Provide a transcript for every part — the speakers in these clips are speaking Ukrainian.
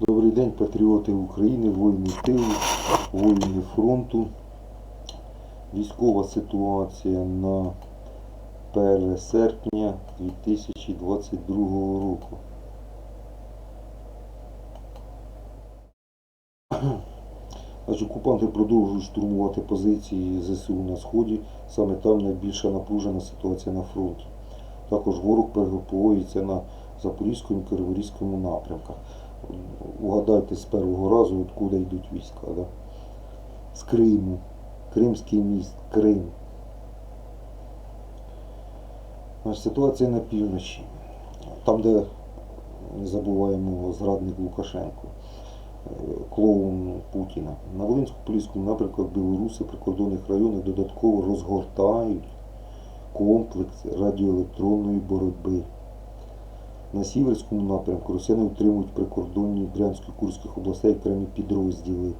Добрий день, патріоти України, воїни тилу, воїни фронту. Військова ситуація на 1 серпня 2022 року. Окупанти продовжують штурмувати позиції ЗСУ на Сході. Саме там найбільша напружена ситуація на фронті. Також ворог перегруповується на Запорізькому і Криворізькому напрямках. Угадайте з першого разу, откуда йдуть війська. Да? З Криму, Кримський міст, Крим. Ситуація на півночі. Там, де не забуваємо зрадник Лукашенко, е, клоун Путіна. На Волинсько-Поліському напрямку білоруси прикордонних районах додатково розгортають комплекс радіоелектронної боротьби. На Сіверському напрямку росіяни утримують прикордонні Брянської Курських областей окремі підрозділи.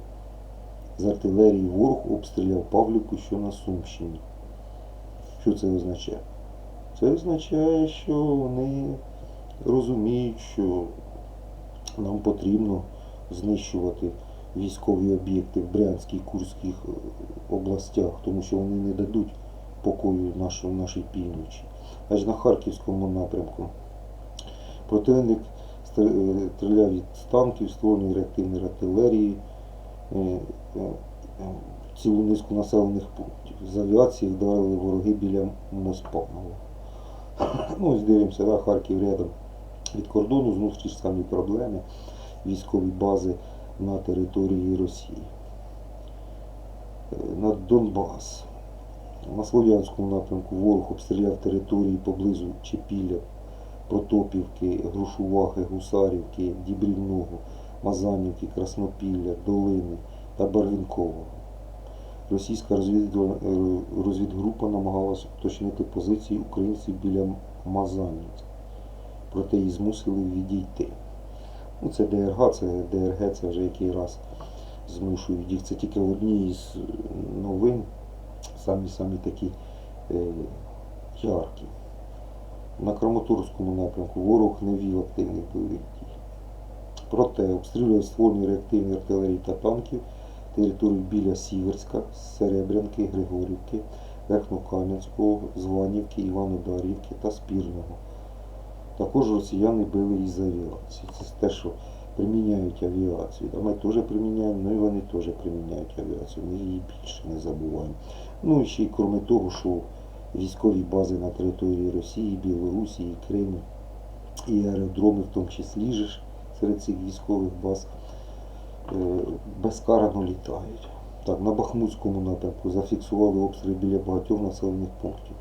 З артилерії ворог обстріляв Павлівку, що на Сумщині. Що це означає? Це означає, що вони розуміють, що нам потрібно знищувати військові об'єкти в Брянській і Курських е, областях, тому що вони не дадуть покою нашій, нашій півночі. Аж на Харківському напрямку противник е, стріляв від танків, ствольної реактивної артилерії, е, е, цілу низку населених пунктів. З авіації вдарили вороги біля Моспанова. Ну, ось дивимося, да, Харків рядом від кордону, знову ті ж самі проблеми, військові бази на території Росії. На Донбас. На Слов'янському напрямку ворог обстріляв території поблизу Чепіля, Протопівки, Грушуваги, Гусарівки, Дібрівного, Мазанівки, Краснопілля, Долини та Барвінкового. Російська е, розвідгрупа намагалася уточнити позиції українців біля Мазанівки, проте її змусили відійти. Ну, це ДРГ, це ДРГ, це вже який раз змушують їх. Це тільки одні із е, новин, самі-самі такі е, яркі. На Краматорському напрямку ворог не вів активних бойових дій. Проте обстрілює ствольні реактивні артилерії та танків територію біля Сіверська, Серебрянки, Григорівки, Верхнокам'янського, Званівки, Іванодарівки та Спірного. Також росіяни били із авіації. Це те, що приміняють авіацію. А ми теж приміняємо, ну і вони теж приміняють авіацію. Ми її більше не забуваємо. Ну і ще й крім того, що військові бази на території Росії, Білорусі Криму, і аеродроми в тому числі ж серед цих військових баз е, безкарано літають. Так, на Бахмутському напрямку зафіксували обстріли біля багатьох населених пунктів.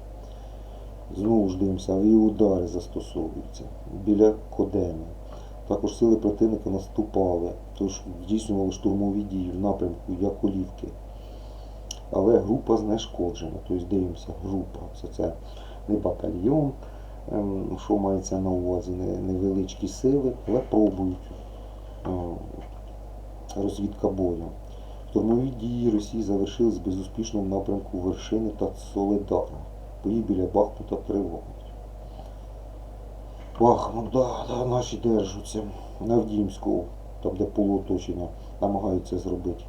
Знову ж дивимося, авіаудари застосовуються біля Кодема. Також сили противника наступали, тож здійснювали штурмові дії в напрямку Яколівки. Але група знешкоджена. Тобто дивимося, група. Це, це не батальйон, ем, що мається на увазі, не невеличкі сили, але пробують е, розвідка бою. Штурмові дії Росії завершились безуспішно в напрямку вершини та Соледарна. Бої біля Бахмута тривають. Бахмут, да, да, наші держаться. Авдіївську, там де полуоточення, намагаються зробити.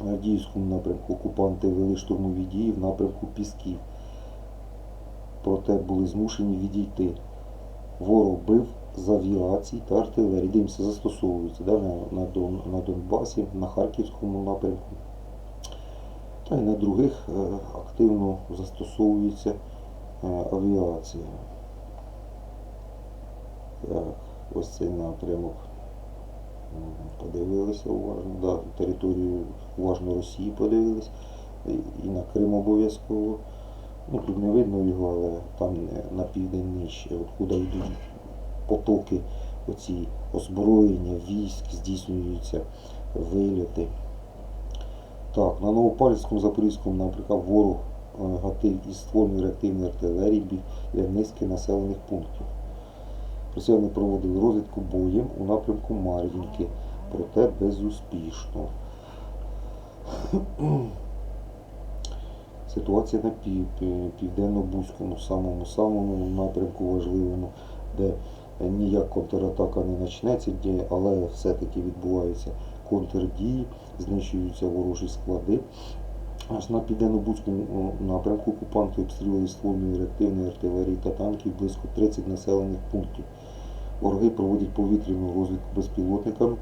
Авдіївському напрямку окупанти вели штурмові дії в напрямку Пісків. Проте були змушені відійти. Ворог бив з авіації та артилерії. Дивимося, застосовуються да, на, на, Дон, на Донбасі, на Харківському напрямку. Та й на других е, активно застосовується е, авіація. Так, ось цей напрямок. Подивилися уважно, да, територію уважно Росії подивились. І, на Крим обов'язково. Ну, тут не видно його, але там на південь нижче, куди йдуть потоки оці озброєння, військ, здійснюються вильоти. Так, на Новопальському Запорізькому, наприклад, ворог е, гатив із ствольної реактивної артилерії біля низки населених пунктів. Росіяни проводили розвідку боєм у напрямку Мар'їнки, проте безуспішно. Ситуація на пів, пів- південно-бузькому, самому самому напрямку важливому, де ніяк контратака не почнеться, але все-таки відбуваються контрдії, знищуються ворожі склади. Аж на південно-бузькому напрямку окупанти обстрілювали ствольної реактивної артилерії та танків близько 30 населених пунктів. Вороги проводять повітряну розвідку безпілотниками.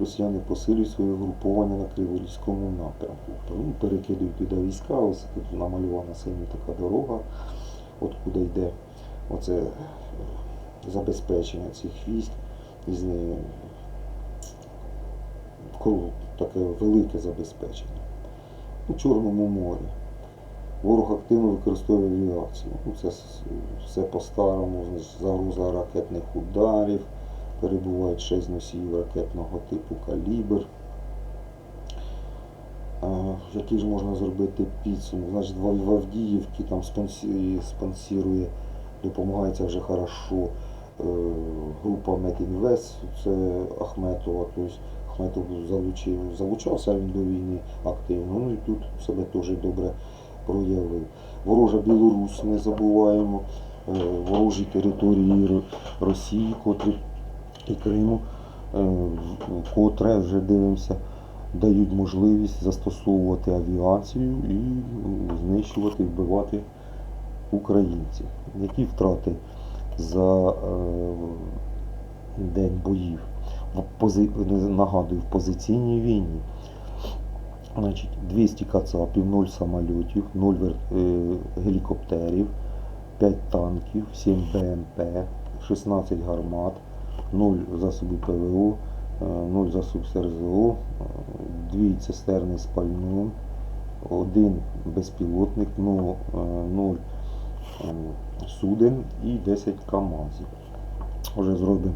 Росіяни посилюють своє групування на Криворізькому напрямку. Ну, перекидують туди війська, ось тут намальована синя така дорога, от куди йде оце е, забезпечення цих військ із не- коло- таке велике забезпечення. У Чорному морі. Ворог активно використовує авіацію. Ну, це все по-старому, загроза ракетних ударів, перебувають 6 носіїв ракетного типу калібр. Який ж можна зробити підсумок? Значить, в Авдіївці там спонсі- спонсірує, допомагається вже хорошо е, група Медінвест, це Ахметова, тобто Ахметов залучив, залучався він до війни активно, ну і тут себе теж добре проявив. Ворожа Білорусь, не забуваємо, е, ворожі території Росії, котрі і Криму, е, котре вже дивимося, дають можливість застосовувати авіацію і знищувати, вбивати українців. Які втрати за е, день боїв? Нагадую, в позиційній війні. Значить, 200 кацапів, 0 самольотів, 0 е, гелікоптерів, 5 танків, 7 БМП, 16 гармат, 0 засобів ПВО, е, 0 засобів СРЗО, 2 цистерни з пальним, 1 безпілотник, 0 суден і 10 КАМАЗів. Вже зробимо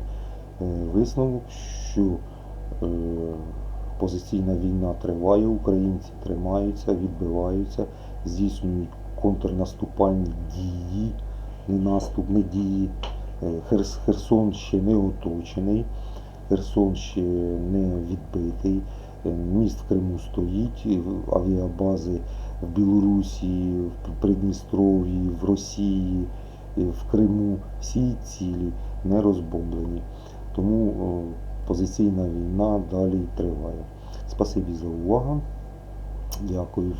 е, висновок, що е, позиційна війна триває, українці тримаються, відбиваються, здійснюють контрнаступальні дії, не дії. Е, Херсон ще не оточений, Херсон ще не відбитий. Е, Міст в Криму стоїть, авіабази в Білорусі, в Придністров'ї, в Росії, в Криму всі цілі не розбомблені. Тому позиційна війна далі триває. Спасибі за увагу. Дякую.